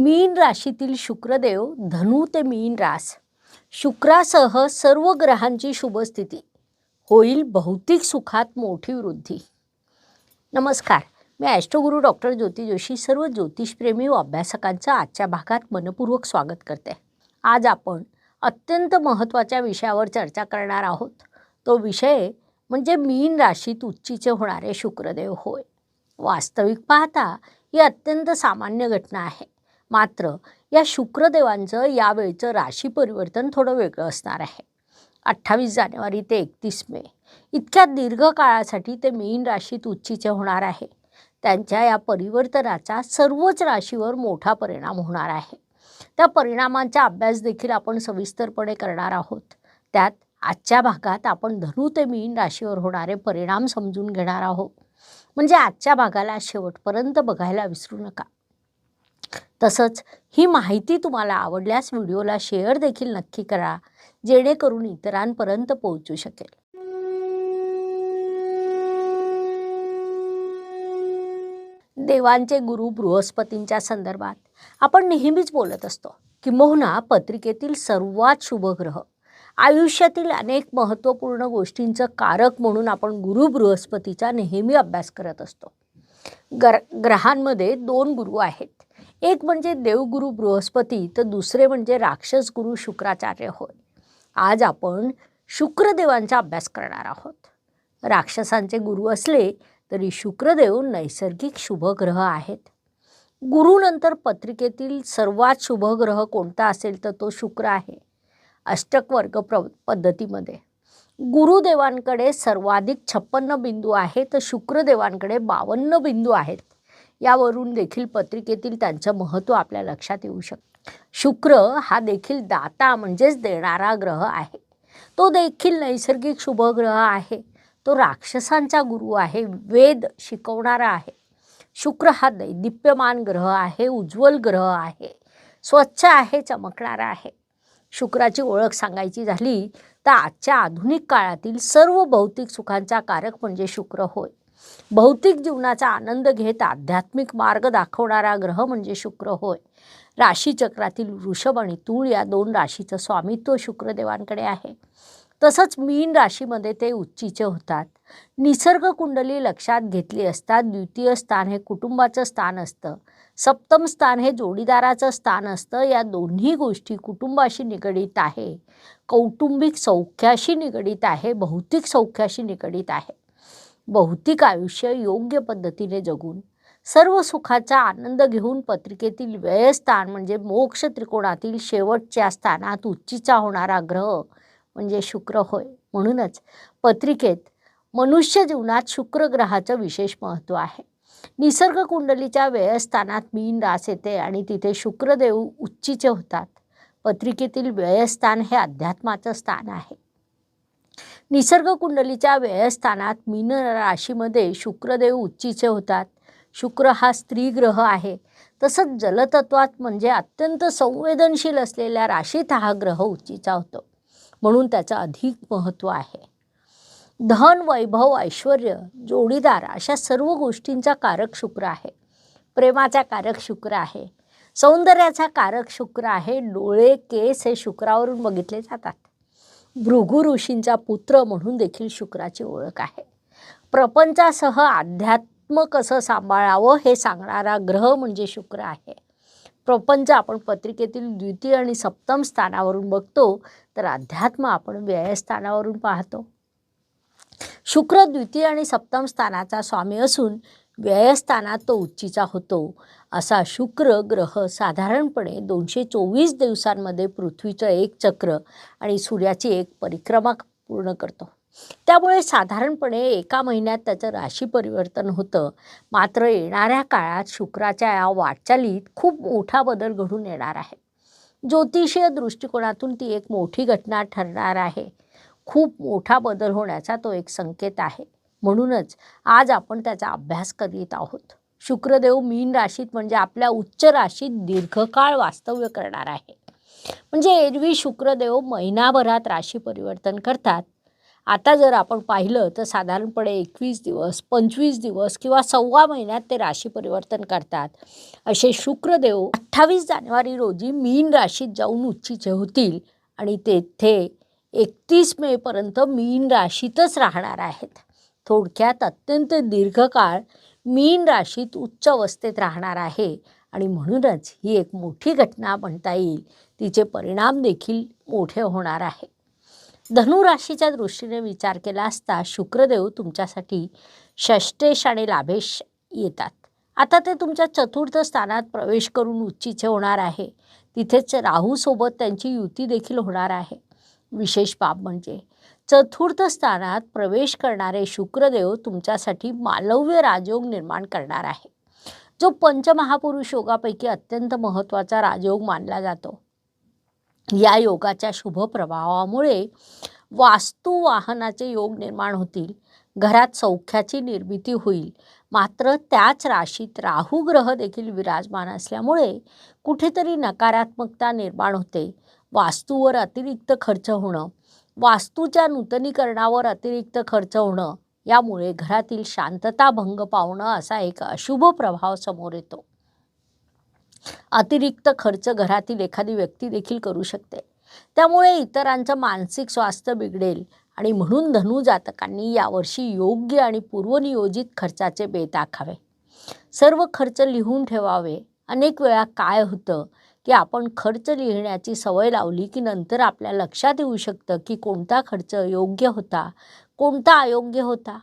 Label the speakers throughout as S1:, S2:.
S1: मीन राशीतील शुक्रदेव धनु ते मीन रास. शुक्रासह सर्व ग्रहांची शुभस्थिती होईल भौतिक सुखात मोठी वृद्धी. नमस्कार. मी ॲस्ट्रोगुरू डॉक्टर ज्योती जोशी सर्व ज्योतिषप्रेमी व अभ्यासकांचं आजच्या भागात मनपूर्वक स्वागत करते. आज आपण अत्यंत महत्त्वाच्या विषयावर चर्चा करणार आहोत. तो विषय म्हणजे मीन राशीत उच्चीचे होणारे शुक्रदेव होय. वास्तविक पाहता ही अत्यंत सामान्य घटना आहे. मात्र या शुक्रदेवांचं यावेळचं राशी परिवर्तन थोडं वेगळं असणार आहे. अठ्ठावीस जानेवारी ते एकतीस मे. इतक्या दीर्घ काळासाठी ते मीन राशीत उच्चीचे होणार आहे. त्यांच्या या परिवर्तनाचा सर्वच राशीवर मोठा परिणाम होणार आहे. त्या परिणामांचा अभ्यास देखील आपण सविस्तरपणे करणार आहोत. त्यात आजच्या भागात आपण धनु ते मीन राशीवर होणारे परिणाम समजून घेणार आहोत. म्हणजे आजच्या भागाला शेवटपर्यंत बघायला विसरू नका. तसंच ही माहिती तुम्हाला आवडल्यास व्हिडिओला शेअर देखील नक्की करा जेणेकरून इतरांपर्यंत पोहोचू शकेल. देवांचे गुरु बृहस्पतींच्या संदर्भात आपण नेहमीच बोलत असतो किंबहुना पत्रिकेतील सर्वात शुभग्रह आयुष्यातील अनेक महत्त्वपूर्ण गोष्टींचं कारक म्हणून आपण गुरु बृहस्पतीचा नेहमी अभ्यास करत असतो. गर ग्रहांमध्ये दोन गुरु आहेत. एक म्हणजे देवगुरु बृहस्पती तर दुसरे म्हणजे राक्षस गुरु शुक्राचार्य होय. आज आपण शुक्रदेवांचा अभ्यास करणार आहोत. राक्षसांचे गुरु असले तरी शुक्रदेव नैसर्गिक शुभग्रह आहेत. गुरुनंतर पत्रिकेतील सर्वात शुभग्रह कोणता असेल तर तो शुक्र आहे. अष्टक वर्ग प्र पद्धतीमध्ये. गुरुदेवांकडे सर्वाधिक छप्पन्न बिंदू आहे तर शुक्रदेवांकडे बावन्न बिंदू आहेत. यावरून देखील पत्रिकेतील त्यांचं महत्त्व आपल्या लक्षात येऊ शकतं. शुक्र हा देखील दाता म्हणजेच देणारा ग्रह आहे. तो देखील नैसर्गिक शुभग्रह आहे. तो राक्षसांचा गुरु आहे. वेद शिकवणारा आहे. शुक्र हा दैदिप्यमान ग्रह आहे. उज्ज्वल ग्रह आहे. स्वच्छ आहे चमकणारा आहे. शुक्राची ओळख सांगायची झाली तर आजच्या आधुनिक काळातील सर्व भौतिक सुखांचा कारक म्हणजे शुक्र होय. भौतिक जीवनाचा आनंद घेत आध्यात्मिक मार्ग दाखवणारा ग्रह म्हणजे शुक्र होय. राशीचक्रातील वृषभ आणि तूळ या दोन राशीचं स्वामित्व शुक्रदेवांकडे आहे. तसंच मीन राशीमध्ये ते उच्चीचे होतात. निसर्ग कुंडली लक्षात घेतली असता द्वितीय स्थान हे कुटुंबाचं स्थान असतं. सप्तम स्थान हे जोडीदाराचं स्थान असतं. या दोन्ही गोष्टी कुटुंबाशी निगडीत आहे. कौटुंबिक सौख्याशी निगडीत आहे. भौतिक सौख्याशी निगडीत आहे. भौतिक आयुष्य योग्य पद्धतीने जगून सर्व सुखाचा आनंद घेऊन पत्रिकेतील व्ययस्थान म्हणजे मोक्ष त्रिकोणातील शेवटच्या स्थानात उच्चीचा होणारा ग्रह म्हणजे शुक्र होय. म्हणूनच पत्रिकेत मनुष्य जीवनात शुक्र ग्रहाचं विशेष महत्त्व आहे. निसर्ग कुंडलीच्या व्ययस्थानात मीन रास येते आणि तिथे शुक्रदेव उच्चीचे होतात. पत्रिकेतील व्ययस्थान हे अध्यात्माचं स्थान आहे. निसर्ग कुंडलीच्या व्ययस्थानात मीन राशीमध्ये शुक्रदेव उच्चीचे होतात. शुक्र हा स्त्री ग्रह आहे. तसंच जलतत्वात म्हणजे अत्यंत संवेदनशील असलेल्या राशीत हा ग्रह उच्चीचा होतो. म्हणून त्याचं अधिक महत्त्व आहे. धन वैभव ऐश्वर जोडीदार अशा सर्व गोष्टींचा कारक शुक्र आहे. प्रेमाचा कारक शुक्र आहे. सौंदर्याचा कारक शुक्र आहे. डोळे केस हे शुक्रावरून बघितले जातात. भृगु ऋषींचा पुत्र म्हणून देखील शुक्राची ओळख आहे. प्रपंचासह अध्यात्म कसं सांभाळावं हे सांगणारा ग्रह म्हणजे शुक्र आहे. प्रपंच आपण पत्रिकेतील द्वितीय आणि सप्तम स्थानावरून बघतो तर अध्यात्म आपण व्ययस्थानावरून पाहतो. शुक्र द्वितीय आणि सप्तम स्थानाचा स्वामी असून व्ययस्थानात तो उच्चीचा होतो. असा शुक्र ग्रह साधारणपणे दोनशे चोवीस दिवसांमध्ये पृथ्वीचं एक चक्र आणि सूर्याची एक परिक्रमा पूर्ण करतो. त्यामुळे साधारणपणे एका महिन्यात त्याचं राशी परिवर्तन होतं. मात्र येणाऱ्या काळात शुक्राच्या या वाटचालीत खूप मोठा बदल घडून येणार आहे. ज्योतिषीय दृष्टिकोनातून ती एक मोठी घटना ठरणार आहे. खूप मोठा बदल होण्याचा तो एक संकेत आहे. म्हणूनच आज आपण त्याचा अभ्यास करीत आहोत. शुक्रदेव मीन राशीत म्हणजे आपल्या उच्च राशीत दीर्घकाळ वास्तव्य करणार आहे. म्हणजे एरवी शुक्रदेव महिनाभरात राशी परिवर्तन करतात. आता जर आपण पाहिलं तर साधारणपणे एकवीस दिवस पंचवीस दिवस किंवा सव्वा महिन्यात ते राशी परिवर्तन करतात. असे शुक्रदेव अठ्ठावीस जानेवारी रोजी मीन राशीत जाऊन उच्चीचे होतील आणि तेथे एकतीस मेपर्यंत मीन राशीतच राहणार आहेत. थोडक्यात अत्यंत दीर्घकाळ मीन राशीत उच्च अवस्थेत राहणार आहे. आणि म्हणूनच ही एक मोठी घटना म्हणता येईल. तिचे परिणाम देखील मोठे होणार आहे. धनुराशीच्या दृष्टीने विचार केला असता शुक्रदेव तुमच्यासाठी षष्टेश आणि लाभेश येतात. आता ते तुमच्या चतुर्थ स्थानात प्रवेश करून उच्चीचे होणार आहे. तिथेच राहूसोबत त्यांची युती देखील होणार आहे. विशेष बाब म्हणजे. चतुर्थ स्थानात प्रवेश करणारे शुक्रदेव तुमच्यासाठी मालव्य राजयोग निर्माण करणार आहे. जो पंचमहापुरुष योगापैकी अत्यंत महत्त्वाचा राजयोग मानला जातो. या योगाच्या शुभ प्रभावामुळे वास्तू वाहनाचे योग निर्माण होतील. घरात सौख्याची निर्मिती होईल. मात्र त्याच राशीत राहू ग्रह देखील विराजमान असल्यामुळे कुठेतरी नकारात्मकता निर्माण होते. वास्तूवर अतिरिक्त खर्च होणं वास्तूच्या नूतनीकरणावर अतिरिक्त खर्च होणं यामुळे घरातील शांतता भंग पावणं असा एक अशुभ प्रभाव समोर येतो. अतिरिक्त खर्च घरातील एखादी व्यक्ती देखील करू शकते. त्यामुळे इतरांचं मानसिक स्वास्थ्य बिघडेल आणि म्हणून धनु जातकांनी यावर्षी योग्य आणि पूर्वनियोजित खर्चाचे बेत आखावे. सर्व खर्च लिहून ठेवावे. अनेक वेळा काय होतं की आपण खर्च लिहिण्याची सवय लावली की नंतर आपल्या लक्षात येऊ शकतं की कोणता खर्च योग्य होता कोणता अयोग्य होता.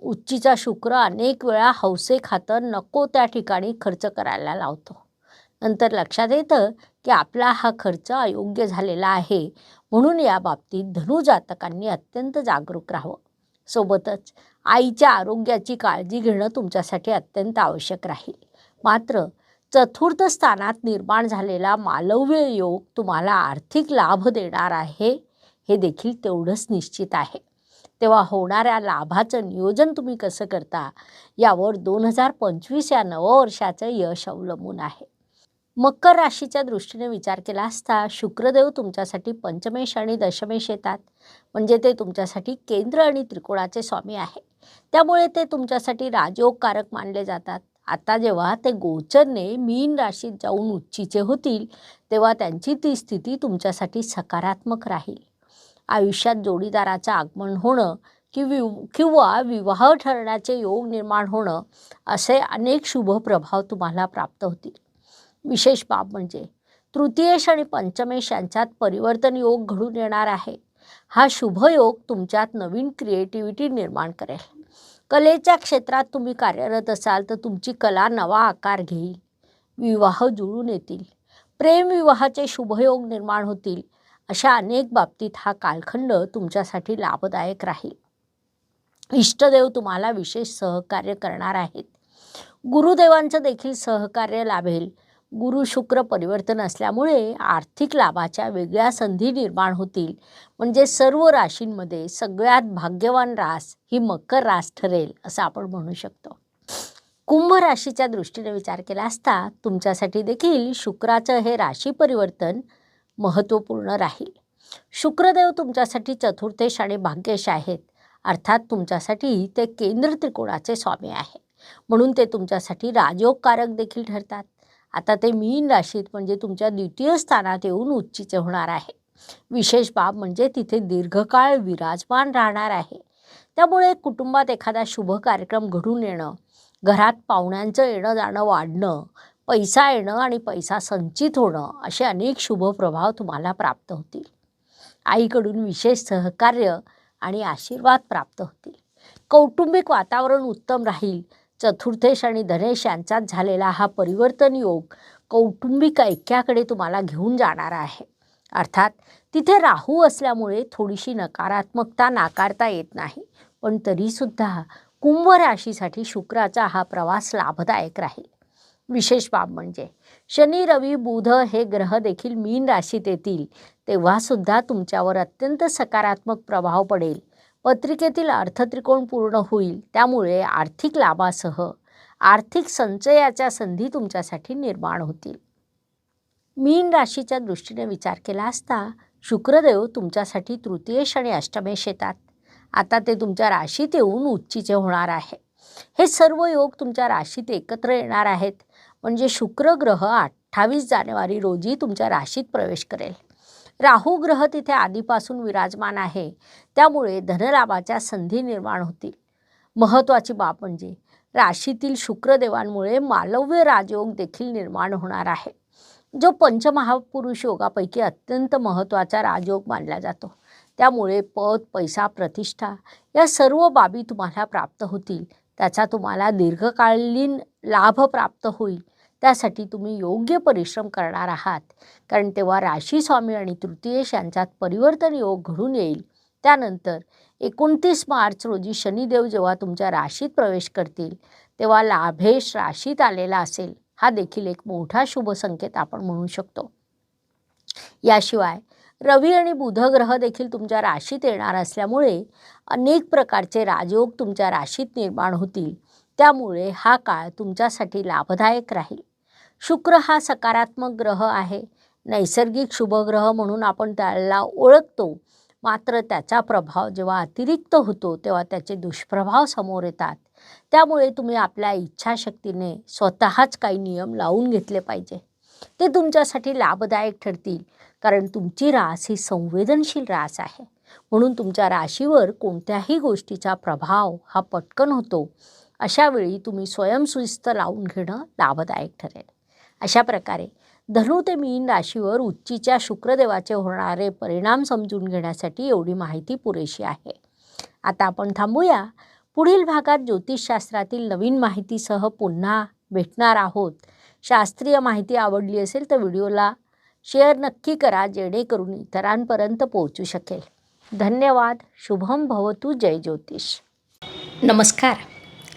S1: उच्चीचा शुक्र अनेक वेळा हौसेखातर नको त्या ठिकाणी खर्च करायला लावतो. नंतर लक्षात येतं की आपला हा खर्च अयोग्य झालेला आहे म्हणून या बाबतीत धनुजातकांनी अत्यंत जागरूक राहावं. सोबतच आईच्या आरोग्याची काळजी घेणं तुमच्यासाठी अत्यंत आवश्यक राहील. मात्र चतुर्थ स्थानात निर्माण झालेला मालव्य योग तुम्हाला आर्थिक लाभ देणार आहे. हे देखील तेवढंच निश्चित आहे. तेव्हा होणाऱ्या लाभाचं नियोजन तुम्ही कसं करता? यावर दोन हजार पंचवीस या नववर्षाचं यश अवलंबून आहे. मकर राशीच्या दृष्टीने विचार केला असता शुक्रदेव तुमच्यासाठी पंचमेश आणि दशमेश येतात. म्हणजे ते तुमच्यासाठी केंद्र आणि त्रिकोणाचे स्वामी आहे. त्यामुळे ते तुमच्यासाठी राजयोगकारक मानले जातात. आता जेव्हा ते गोचरने मीन राशीत जाऊन उच्चीचे होतील तेव्हा त्यांची ती स्थिती तुमच्यासाठी सकारात्मक राहील. आयुष्यात जोडीदाराचं आगमन होणं कि विव किंवा विवाह ठरण्याचे योग निर्माण होणं असे अनेक शुभ प्रभाव तुम्हाला प्राप्त होतील. विशेष बाब म्हणजे तृतीयेश आणि पंचमेश यांच्यात परिवर्तन योग घडून येणार आहे. हा शुभ योग तुमच्यात नवीन क्रिएटिव्हिटी निर्माण करेल. कलेच्या क्षेत्रात तुम्ही कार्यरत असाल तर तुमची कला नवा आकार घेईल. विवाह जुळून येतील. प्रेमविवाहाचे शुभयोग निर्माण होतील. अशा अनेक बाबतीत हा कालखंड तुमच्यासाठी लाभदायक राहील. इष्टदेव तुम्हाला विशेष सहकार्य करणार आहेत. गुरुदेवांचं देखील सहकार्य लाभेल. गुरु शुक्र परिवर्तन असल्यामुळे आर्थिक लाभाच्या वेगळ्या संधी निर्माण होतील. म्हणजे सर्व राशींमध्ये सगळ्यात भाग्यवान रास ही मकर रास ठरेल असं आपण म्हणू शकतो. कुंभ राशीच्या दृष्टीने विचार केला असता तुमच्यासाठी देखील शुक्राचं हे राशी परिवर्तन महत्त्वपूर्ण राहील. शुक्रदेव तुमच्यासाठी चतुर्थेश आणि भाग्यश आहेत. अर्थात तुमच्यासाठी ते केंद्र त्रिकोणाचे स्वामी आहे. म्हणून ते तुमच्यासाठी राजयोगकारक देखील ठरतात. आता ते मीन राशीत म्हणजे तुमच्या द्वितीय स्थानात येऊन उच्चीचे होणार आहे. विशेष बाब म्हणजे तिथे दीर्घकाळ विराजमान राहणार आहे. त्यामुळे कुटुंबात एखादा शुभ कार्यक्रम घडून येणं घरात पाहुण्यांचं येणं जाणं वाढणं पैसा येणं आणि पैसा संचित होणं असे अनेक शुभ प्रभाव तुम्हाला प्राप्त होतील. आईकडून विशेष सहकार्य आणि आशीर्वाद प्राप्त होतील. कौटुंबिक वातावरण उत्तम राहील. चतुर्थेश आणि धनेश यांचाच झालेला हा परिवर्तन योग कौटुंबिक ऐक्याकडे तुम्हाला घेऊन जाणार आहे. अर्थात तिथे राहू असल्यामुळे थोडीशी नकारात्मकता नाकारता येत नाही पण तरीसुद्धा कुंभ राशीसाठी शुक्राचा हा प्रवास लाभदायक राहील. विशेष बाब म्हणजे शनी रवी बुध हे ग्रह देखील मीन राशीत येतील तेव्हासुद्धा तुमच्यावर अत्यंत सकारात्मक प्रभाव पडेल. पत्रिकेतील अर्थत्रिकोण पूर्ण होईल त्यामुळे आर्थिक लाभासह आर्थिक संचयाच्या संधी तुमच्यासाठी निर्माण होतील. मीन राशीच्या दृष्टीने विचार केला असता शुक्रदेव तुमच्यासाठी तृतीयेश आणि अष्टमेश येतात. आता ते तुमच्या राशीत येऊन उच्चीचे होणार आहे. हे सर्व योग तुमच्या राशीत एकत्र येणार आहेत. म्हणजे शुक्र ग्रह अठ्ठावीस जानेवारी रोजी तुमच्या राशीत प्रवेश करेल. राहू ग्रह तिथे आधीपासून विराजमान आहे. त्यामुळे धनलाभाच्या संधी निर्माण होतील. महत्त्वाची बाब म्हणजे राशीतील शुक्रदेवांमुळे मालव्य राजयोग देखील निर्माण होणार आहे. जो पंचमहापुरुष योगापैकी अत्यंत महत्त्वाचा राजयोग मानला जातो. त्यामुळे पद पैसा प्रतिष्ठा या सर्व बाबी तुम्हाला प्राप्त होतील. त्याचा तुम्हाला दीर्घकालीन लाभ प्राप्त होईल. त्यासाठी तुम्ही योग्य परिश्रम करणार आहात. कारण तेव्हा राशी स्वामी आणि तृतीयेश यांच्यात परिवर्तन योग घडून येईल. त्यानंतर एकोणतीस मार्च रोजी शनिदेव जेव्हा तुमच्या राशीत प्रवेश करतील तेव्हा लाभेश राशीत आलेला असेल. हा देखील एक मोठा शुभ संकेत आपण म्हणू शकतो. याशिवाय रवी आणि बुध ग्रह देखील तुमच्या राशीत येणार असल्यामुळे अनेक प्रकारचे राजयोग तुमच्या राशीत निर्माण होतील. त्यामुळे हा काळ तुमच्यासाठी लाभदायक राहील. शुक्र हा सकारात्मक ग्रह आहे. नैसर्गिक शुभग्रह म्हणून आपण त्याला ओळखतो. मात्र त्याचा प्रभाव जेव्हा अतिरिक्त होतो तेव्हा त्याचे दुष्प्रभाव समोर येतात. त्यामुळे तुम्ही आपल्या इच्छाशक्तीने स्वतःच काही नियम लावून घेतले पाहिजे. ते तुमच्यासाठी लाभदायक ठरतील कारण तुमची रास ही संवेदनशील रास आहे. म्हणून तुमच्या राशीवर कोणत्याही गोष्टीचा प्रभाव हा पटकन होतो. अशावेळी तुम्ही स्वयंशिस्त लावून घेणं लाभदायक ठरेल. अशा प्रकारे धनु ते मीन राशीवर उच्चीच्या शुक्रदेवाचे होणारे परिणाम समजून घेण्यासाठी एवढी माहिती पुरेशी आहे. आता आपण थांबूया. पुढील भागात ज्योतिषशास्त्रातील नवीन माहितीसह पुन्हा भेटणार आहोत. शास्त्रीय माहिती आवडली असेल तर व्हिडिओला शेअर नक्की करा जेणेकरून इतरांपर्यंत पोहोचू शकेल. धन्यवाद. शुभम भवतु. जय ज्योतिष. नमस्कार.